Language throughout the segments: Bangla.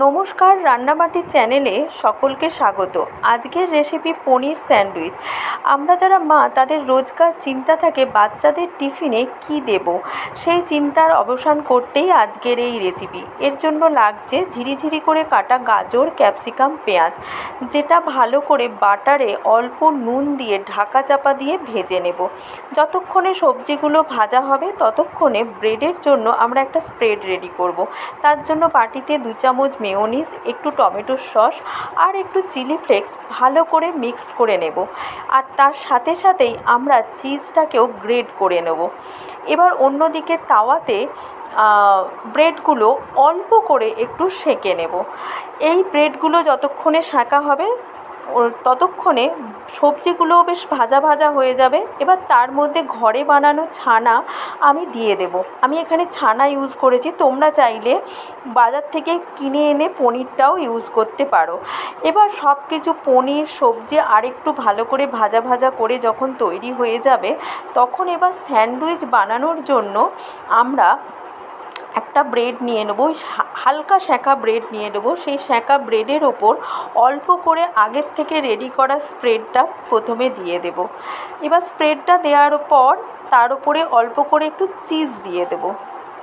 নমস্কার রান্নাবাটির চ্যানেলে সকলকে স্বাগত। আজকের রেসিপি পনির স্যান্ডউইচ। আমরা যারা মা, তাদের রোজকার চিন্তা থাকে বাচ্চাদের টিফিনে কী দেব? সেই চিন্তার অবসান করতেই আজকের এই রেসিপি এর জন্য লাগছে ঝিরিঝিরি করে কাটা গাজর, ক্যাপসিকাম, পেঁয়াজ, যেটা ভালো করে বাটারে অল্প নুন দিয়ে ঢাকা চাপা দিয়ে ভেজে নেব। যতক্ষণে সবজিগুলো ভাজা হবে, ততক্ষণে ব্রেডের জন্য আমরা একটা স্প্রেড রেডি করব। তার জন্য বাটিতে দু চামচ মেয়োনিজ একটু টমেটোর সস আর একটু চিলি ফ্লেক্স ভালো করে মিক্সড করে নেব। আর তার সাথে সাথেই আমরা চিজটাকেও গ্রেড করে নেব। এবার অন্যদিকে তাওয়াতে ব্রেডগুলো অল্প করে একটু সেঁকে নেব। এই ব্রেডগুলো যতক্ষণে সেঁকা হবে ততক্ষণে সবজিগুলোও বেশ ভাজা ভাজা হয়ে যাবে। এবার তার মধ্যে ঘরে বানানো ছানা আমি দিয়ে দেব। আমি এখানে ছানা ইউজ করেছি। তোমরা চাইলে বাজার থেকে কিনে এনে পনিরটাও ইউজ করতে পারো। এবার সব কিছু পনির, সবজি আরেকটু ভালো করে ভাজা ভাজা করে যখন তৈরি হয়ে যাবে, তখন এবার স্যান্ডউইচ বানানোর জন্য আমরা একটা ব্রেড নিয়ে নেব হালকা সেঁকা ব্রেড নিয়ে নেব। সেই সেঁকা ব্রেডের ওপর অল্প করে আগের থেকে রেডি করা স্প্রেডটা প্রথমে দিয়ে দেব। এবার স্প্রেডটা দেওয়ার পর তার উপরে অল্প করে একটু চিজ দিয়ে দেবো।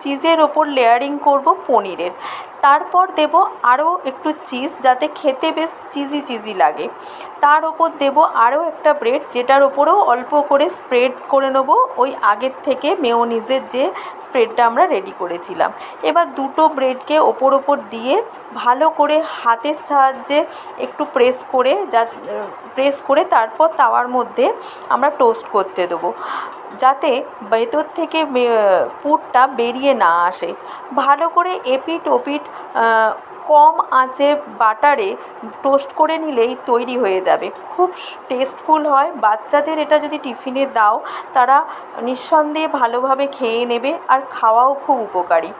চিজের ওপর লেয়ারিং করব পনিরের। তারপর দেব আরও একটু চিজ যাতে খেতে বেশ চিজি চিজি লাগে। তার ওপর দেব আরও একটা ব্রেড যেটার ওপরেও অল্প করে স্প্রেড করে নেব। ওই আগের থেকে মেয়োনিজের যে স্প্রেডটা আমরা রেডি করেছিলাম। এবার দুটো ব্রেডকে ওপর ওপর দিয়ে ভালো করে হাতের সাহায্যে একটু প্রেস করে যা, প্রেস করে তারপর তাওয়ার মধ্যে আমরা টোস্ট করতে দেবো। যাতে ভেতর থেকে পুরটা বেরিয়ে না আসে। ভালো করে এপিট ওপিট কম আঁচে বাটারে টোস্ট করে নিলেই তৈরি হয়ে যাবে। খুব টেস্টফুল হয়। বাচ্চাদের এটা যদি টিফিনে দাও, তারা নিঃসন্দেহে ভালোভাবে খেয়ে নেবে আর খাওয়াও খুব উপকারী।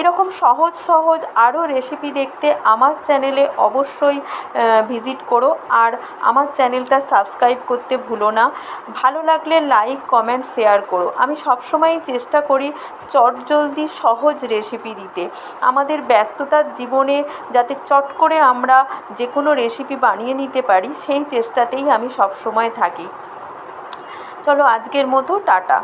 এরকম সহজ সহজ আরও রেসিপি দেখতে আমার চ্যানেলে অবশ্যই ভিজিট করো। আর আমার চ্যানেলটা সাবস্ক্রাইব করতে ভুলো না। ভালো লাগলে লাইক কমেন্ট শেয়ার করো। আমি সবসময়ই চেষ্টা করি চটজলদি সহজ রেসিপি দিতে। আমাদের ব্যস্ততার জীবনে যাতে চট করে আমরা যে কোনো রেসিপি বানিয়ে নিতে পারি, সেই চেষ্টাতেই আমি সবসময় থাকি। চলো আজকের মতো, টাটা।